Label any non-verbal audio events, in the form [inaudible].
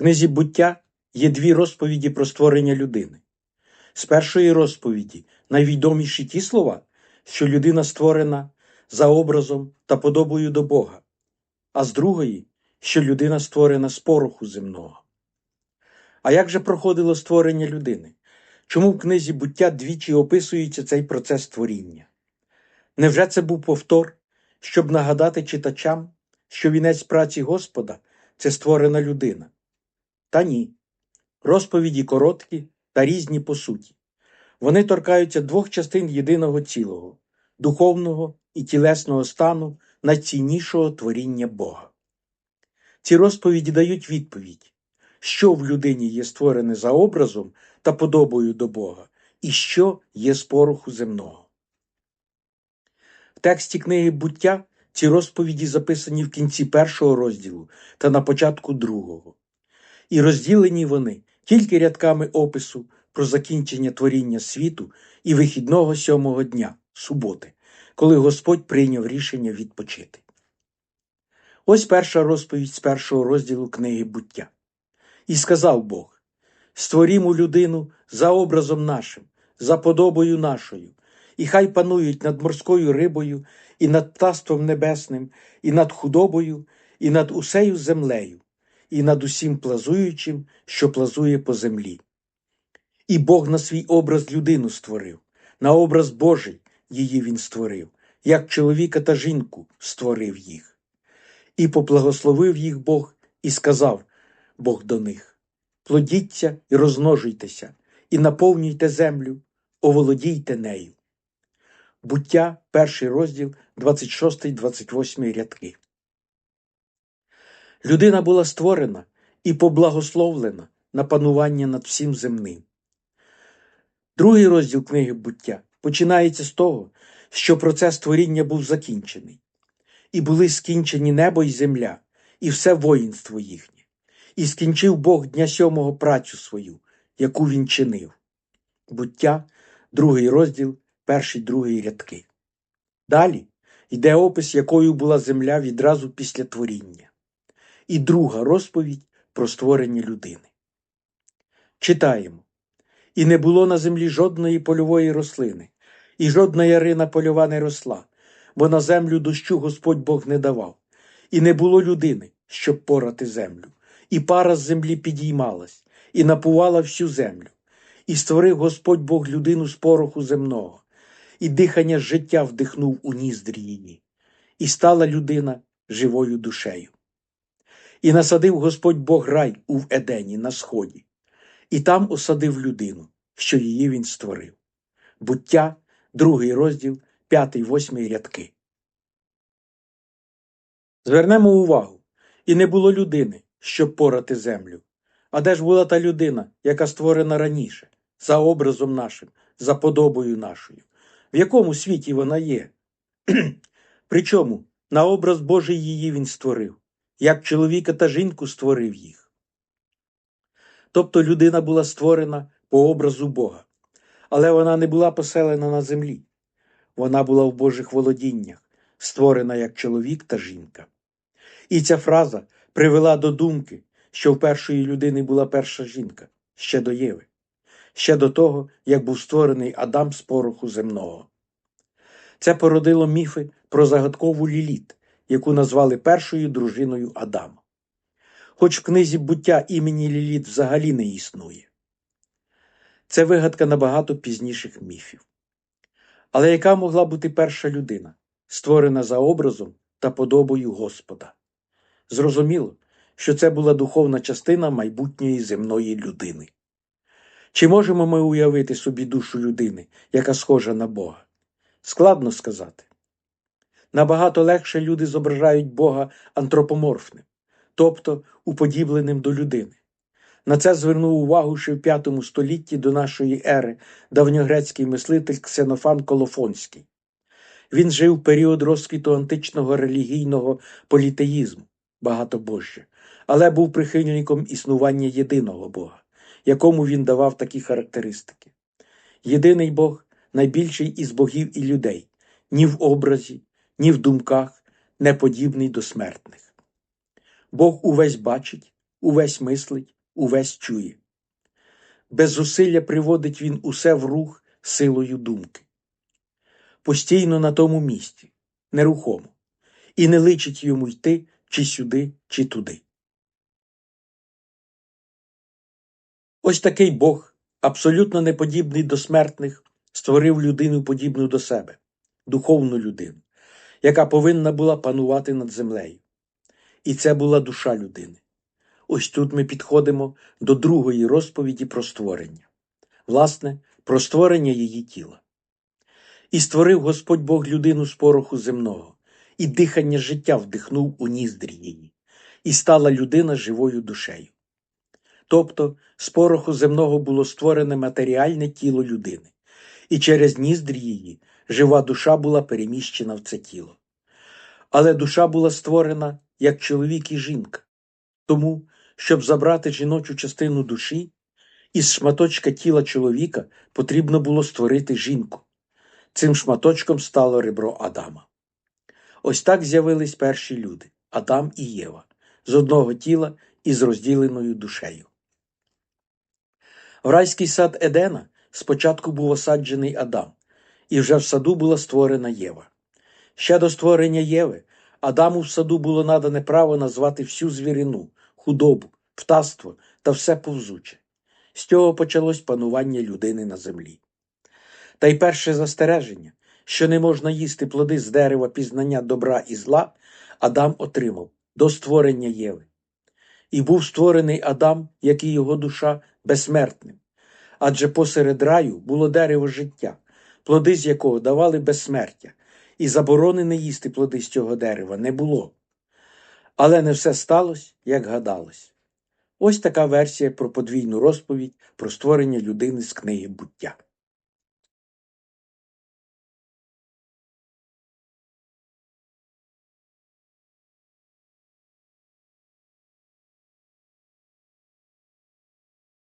книзі буття є дві розповіді про створення людини. З першої розповіді найвідоміші ті слова, що людина створена за образом та подобою до Бога, а з другої, що людина створена з пороху земного. А як же проходило створення людини? Чому в книзі буття двічі описується цей процес творіння? Невже це був повтор, щоб нагадати читачам, що вінець праці Господа це створена людина? Та ні. Розповіді короткі та різні по суті. Вони торкаються двох частин єдиного цілого духовного і тілесного стану найціннішого творіння Бога. Ці розповіді дають відповідь, що в людині є створене за образом та подобою до Бога, і що є з земного. В тексті книги буття ці розповіді записані в кінці першого розділу та на початку другого. І розділені вони тільки рядками опису про закінчення творіння світу і вихідного сьомого дня, суботи, коли Господь прийняв рішення відпочити. Ось перша розповідь з першого розділу книги буття. І сказав Бог: Створімо людину за образом нашим, за подобою нашою, і хай панують над морською рибою, і над птаством небесним, і над худобою, і над усею землею, і над усім плазуючим, що плазує по землі. І Бог на свій образ людину створив, на образ Божий її він створив, як чоловіка та жінку створив їх. І поблагословив їх Бог і сказав Бог до них: Плодіться і розмножуйтеся, і наповнюйте землю, оволодійте нею. Буття, перший розділ, 26-28 рядки. Людина була створена і поблагословлена на панування над всім земним. Другий розділ книги буття починається з того, що процес творіння був закінчений, і були скінчені небо й земля, і все воїнство їхнє, і скінчив Бог дня сьомого працю свою, яку він чинив. Буття, другий розділ, перший другий рядки. Далі йде опис, якою була земля відразу після творіння, і друга розповідь про створення людини. Читаємо. І не було на землі жодної польової рослини, і жодна ярина польова не росла, бо на землю дощу Господь Бог не давав, і не було людини, щоб порати землю, і пара з землі підіймалась, і напувала всю землю, і створив Господь Бог людину з пороху земного, і дихання життя вдихнув у ніздрі її, і стала людина живою душею. І насадив Господь Бог рай у Едені на сході і там осадив людину, що її він створив. Буття, другий розділ, п'ятий, восьмий рядки. Звернемо увагу, і не було людини, щоб порати землю. А де ж була та людина, яка створена раніше, за образом нашим, за подобою нашою? В якому світі вона є? [clears throat] Причому на образ Божий її він створив, як чоловіка та жінку створив їх. Тобто людина була створена по образу Бога, але вона не була поселена на землі. Вона була в Божих володіннях, створена як чоловік та жінка. І ця фраза привела до думки, що в першої людини була перша жінка, ще до Єви, ще до того, як був створений Адам з пороху земного. Це породило міфи про загадкову ліліт, яку назвали першою дружиною Адама хоч в книзі буття імені Ліліт взагалі не існує. Це вигадка набагато пізніших міфів. Але яка могла бути перша людина, створена за образом та подобою Господа? Зрозуміло, що це була духовна частина майбутньої земної людини. Чи можемо ми уявити собі душу людини, яка схожа на Бога? Складно сказати. Набагато легше люди зображають Бога антропоморфним, тобто уподібленим до людини. На це звернув увагу ще в V столітті до нашої ери давньогрецький мислитель Ксенофан Колофонський. Він жив період розквіту античного релігійного політеїзму, багатобожжя, але був прихильником існування єдиного Бога, якому він давав такі характеристики. Єдиний Бог найбільший із богів і людей, ні в образі, ні в думках, не подібний до смертних. Бог увесь бачить, увесь мислить, увесь чує. Без зусилля приводить він усе в рух силою думки. Постійно на тому місці, нерухомо, і не личить йому йти чи сюди, чи туди. Ось такий Бог, абсолютно неподібний до смертних, створив людину подібну до себе, духовну людину, яка повинна була панувати над землею. І це була душа людини. Ось тут ми підходимо до другої розповіді про створення, власне, про створення її тіла. І створив Господь Бог людину з пороху земного, і дихання життя вдихнув у ніздрі її, і стала людина живою душею. Тобто з пороху земного було створене матеріальне тіло людини, і через ніздрі її жива душа була переміщена в це тіло. Але душа була створена як чоловік і жінка, тому, щоб забрати жіночу частину душі, із шматочка тіла чоловіка потрібно було створити жінку. Цим шматочком стало ребро Адама. Ось так з'явились перші люди Адам і Єва, з одного тіла і з розділеною душею. В райський сад Едена спочатку був осаджений Адам, і вже в саду була створена Єва. Ще до створення Єви Адаму в саду було надане право назвати всю звірину, худобу, птаство та все повзуче. З цього почалось панування людини на землі. Та й перше застереження, що не можна їсти плоди з дерева пізнання добра і зла, Адам отримав до створення Єви. І був створений Адам, як і його душа, безсмертним. Адже посеред раю було дерево життя, плоди з якого давали безсмертя, і заборони не їсти плоди з цього дерева не було. Але не все сталося, як гадалось. Ось така версія про подвійну розповідь про створення людини з книги буття.